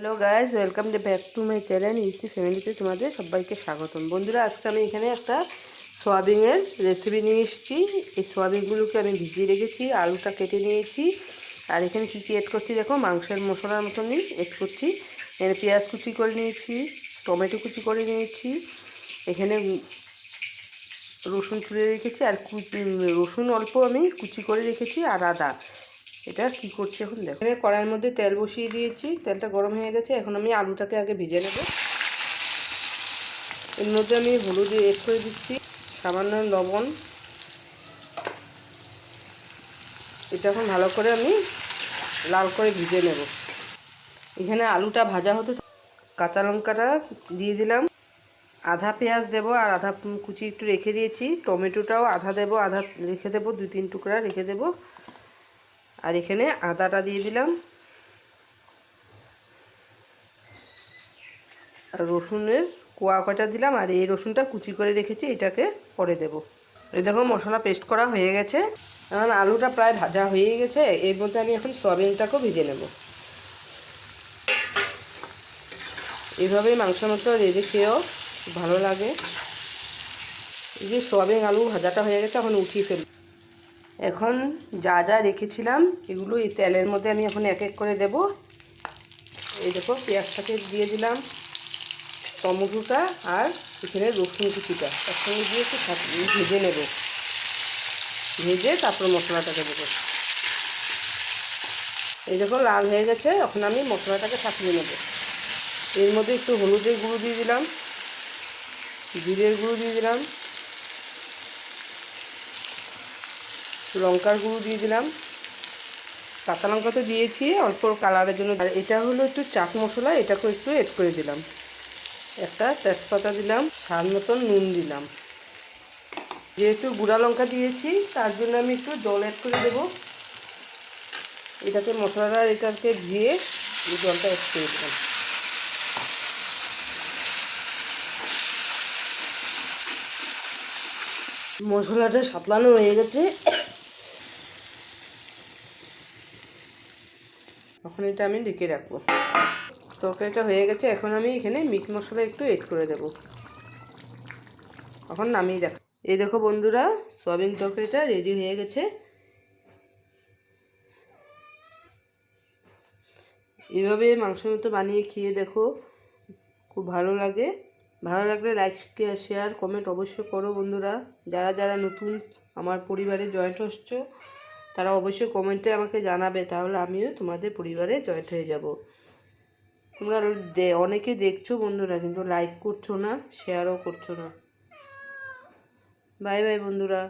Hello guys welcome to back to my channel EC ফ্যামিলিতে তোমাদের সবাইকে স্বাগতম। বন্ধুরা, আজকে আমি এখানে একটা সোয়াবিনের রেসিপি নিয়ে এসেছি। এই সোয়াবিনগুলোকে আমি ভিজিয়ে রেখেছি, আলুটা কেটে নিয়েছি। আর এখানে কী কী এড করছি দেখো, মাংসের মশলার মতনই এড করছি। এখানে পেঁয়াজ কুচি করে নিয়েছি, টমেটো কুচি করে নিয়েছি। এখানে রসুন ছুঁড়ে রেখেছি, আর রসুন অল্প আমি কুচি করে রেখেছি, আর আদা। এটা কি করছি এখন দেখো। এখানে কড়াইয়ের মধ্যে তেল বসিয়ে দিয়েছি, তেলটা গরম হয়ে গেছে, এখন আমি আলুটাকে আগে ভেজে নেব। এর মধ্যে আমি হলুদ এড করে দিচ্ছি, সামান্য লবণ। এটা এখন ভালো করে আমি লাল করে ভিজে নেব। এখানে আলুটা ভাজা হতে কাঁচা লঙ্কাটা দিয়ে দিলাম। আধা পেঁয়াজ দেব আর আধা কুচি একটু রেখে দিয়েছি। টমেটোটাও আধা দেব, আধা রেখে দেবো, দুই তিন টুকরা রেখে দেবো। আর এখানে আদাটা দিয়ে দিলাম। আর রসুনের কোয়া কটা দিলাম, আর এই রসুনটা কুচি করে রেখেছি, এটাকে পরে দেব। এই দেখো মশলা পেস্ট করা হয়ে গেছে। এখন আলুটা প্রায় ভাজা হয়ে গেছে, এর মধ্যে আমি এখন সয়াবিনটাকেও ভেজে নেব। এইভাবেই মাংসের মতো রেঁধে খেয়েও ভালো লাগে। এই যে সয়াবিন আলু ভাজাটা হয়ে গেছে, এখন উঠিয়ে ফেলব। এখন যা যা রেখেছিলাম, এগুলো এই তেলের মধ্যে আমি এখন এক এক করে দেব। এই দেখো, পেঁয়াজটাকে দিয়ে দিলাম, টমেটোটা আর এখানে রসুন কুচিটা। একসঙ্গে দিয়ে একটু ভেজে নেব। ভেজে তারপর মশলাটাকে দেবো। এই দেখো, লাল হয়ে গেছে, এখন আমি মশলাটাকে সাঁতরিয়ে নেব। এর মধ্যে একটু হলুদের গুঁড়ো দিয়ে দিলাম, জিরের গুঁড়ো দিয়ে দিলাম লঙ্কার গুঁড়ো দিয়ে দিলাম। কাঁচা লঙ্কা তো দিয়েছি, অল্প কালারের জন্য। আর এটা হলো একটু চাট মশলা, এটাকে একটু এড করে দিলাম। একটা তেজপাতা দিলাম, স্বাদ মতন নুন দিলাম। যেহেতু গুঁড়া লঙ্কা দিয়েছি, তার জন্য আমি একটু জল অ্যাড করে দেবো। এটাকে মশলাটা, এটাকে দিয়ে জলটা অ্যাড করে দিলাম। মশলাটা সাতলানো হয়ে গেছে। এখন এটা আমি ঢেকে রাখব। তরকারিটা হয়ে গেছে, এখন আমি এখানে মিট মশলা একটু এড করে দেব। এখন নামিয়ে দেখ এই দেখো বন্ধুরা, সয়াবিন তরকারিটা রেডি হয়ে গেছে। এভাবে মাংসের মতো বানিয়ে খেয়ে দেখো, খুব ভালো লাগে। ভালো লাগলে লাইক শেয়ার কমেন্ট অবশ্যই করো বন্ধুরা। যারা যারা নতুন আমার পরিবারে জয়েন্ট হচ্ছ তারা অবশ্যই কমেন্টে আমাকে জানাবে, তাহলে আমিও তোমাদের পরিবারে জয়েন্ট হয়ে যাব। তোমরা অনেকে দেখছ বন্ধুরা, কিন্তু লাইক করছ না শেয়ারও করছ না। বাই বাই বন্ধুরা।